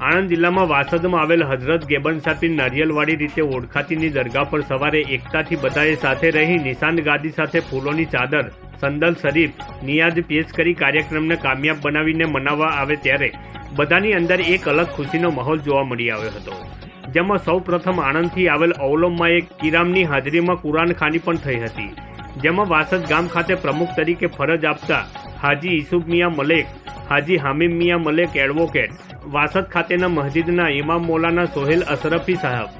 આણંદ જિલ્લામાં વાસદમાં આવેલ હઝરત ગેબનસાપી નારિયેલવાડી રીતે ઓળખાતીની દરગાહ પર સવારે એકતાથી બધાએ સાથે રહી નિશાન ગાદી સાથે ફૂલોની ચાદર, સંદલ શરીફ નિયાજ પેશ કરી કાર્યક્રમને કામયાબ બનાવીને મનાવવા આવે ત્યારે બધાની અંદર એક અલગ ખુશીનો માહોલ જોવા મળી આવ્યો હતો. જેમાં સૌ પ્રથમ આણંદથી આવેલ અવલોમમાં એક કિરામની હાજરીમાં કુરાન ખાની પણ થઈ હતી. જેમાં વાસદ ગામ ખાતે પ્રમુખ તરીકે ફરજ આપતા હાજી ઈસુફ મિયા મલેક હાજી હામિમ મિયા મલેક એડવોકેટ, વાસદ ખાતેના મસ્જિદના ઇમામ મૌલાના સોહેલ અશરફી સાહેબ,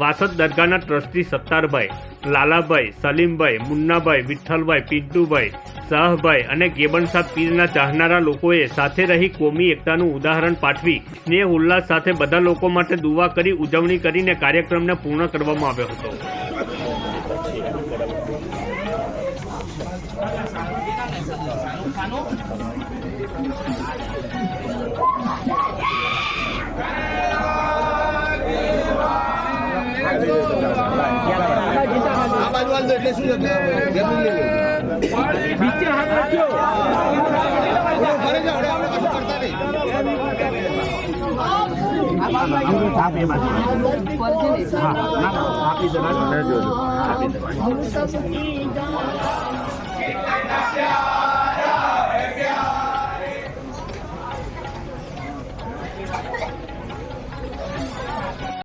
વાસદ દરગાહના ટ્રસ્ટી સત્તારભાઈ, લાલાભાઈ, સલીમભાઈ, મુન્નાભાઈ, વિઠ્ઠલભાઈ, પિન્ટુભાઈ, શાહભાઈ અને ગેબનશાહ પીરના ચાહનારા લોકોએ સાથે રહી કોમી એકતાનું ઉદાહરણ પાઠવી, સ્નેહ ઉલ્લાસ સાથે બધા લોકો માટે દુવા કરી ઉજવણી કરીને કાર્યક્રમને પૂર્ણ કરવામાં આવ્યો હતો. জানো आप ये बात हाँ ना आप इधर आप इधर